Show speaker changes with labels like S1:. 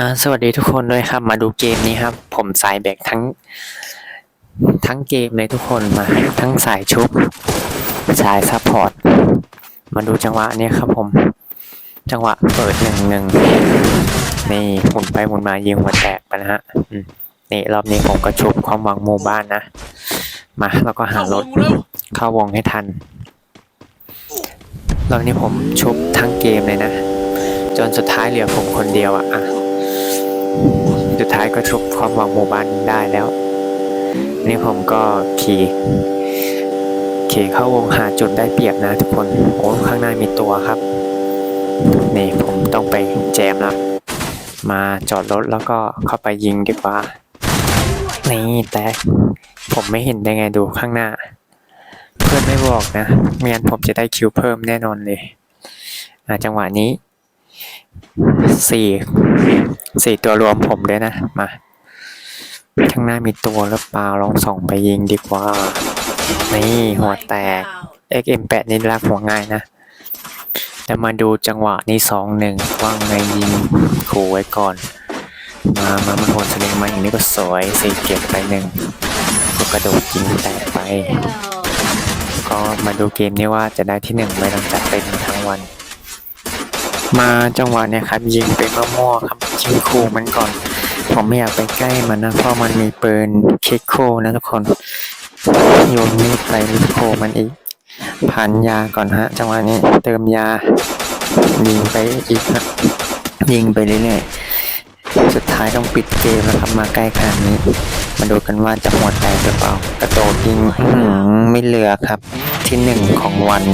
S1: อ่าสวัสดีทุกคนด้วยครับ มาดูเกมนี้ครับ ผมสายแบกทั้ง ทั้งเกมเลยทุกคนมาทั้งสายชุบสายซัพพอร์ตมาดูจังหวะเนี้ยครับผม จังหวะเปิดหนึ่งหนึ่งนี่หมุนไปหมุนมายิงหัวแตกไปนะฮะอืมนี่รอบนี้ผมก็ชุบความหวังหมู่บ้านนะ มาแล้วก็หารถเข้าวงให้ทันรอบนี้ผมชุบทั้งเกมเลยนะ จนสุดท้ายเหลือผมคนเดียวอะอะ สุดท้ายก็ชุบความหวังหมู่บ้านได้แล้ว นี่ผมก็ขี่ขี่เข้าวงหาจุดได้เปรียบนะทุกคนโอ้ข้างหน้ามีตัวครับ นี่ผมต้องไปแจมและมาจอดรถแล้วก็เข้าไปยิงดีกว่า นี่แต่ผมไม่เห็นได้ไงดูข้างหน้า เพื่อนไม่บอกนะไม่งั้นผมจะได้คิวเพิ่มแน่นอนเลยจังหวะนี้ สี่สี่ตัวรวมผมด้วยนะ มาข้างหน้ามีตัวหรือเปล่าลองส่องไปยิงดีกว่า นี่หัวแตก XM8 นี่ลากหัวง่ายนะแล้วมาดูจังหวะนี้สองหนึ่งว่างไงยิงขู่ไว้ก่อน มามามันโหนสลิงมาอย่างนี้ก็สวยสี่เก็บไปหนึ่งก็กระโดดยิงแตกไป ก็มาดูเกมนี้ว่าจะได้ที่หนึ่งไม่ต้องจัดเต็มทั้งวัน มาจังหวะเนี่ยครับ ยิงไปมั่วๆครับยิงคู่มันก่อน ผมไม่อยากไปใกล้มันนะเพราะมันมีปืนคิกโคนะทุกคนโยนมีดไปลิโคมันอีกผ่านยาก่อนฮะ จังหวะนี้เติมยา ยิงไปอีกครับยิงไปเรื่อยๆสุดท้ายต้องปิดเกมแล้วครับมาใกล้ขนาดนี้ มาดูกันว่าจะหัวแตกหรือเปล่ากระโดดยิงไม่เหลือครับที่หนึ่งของวัน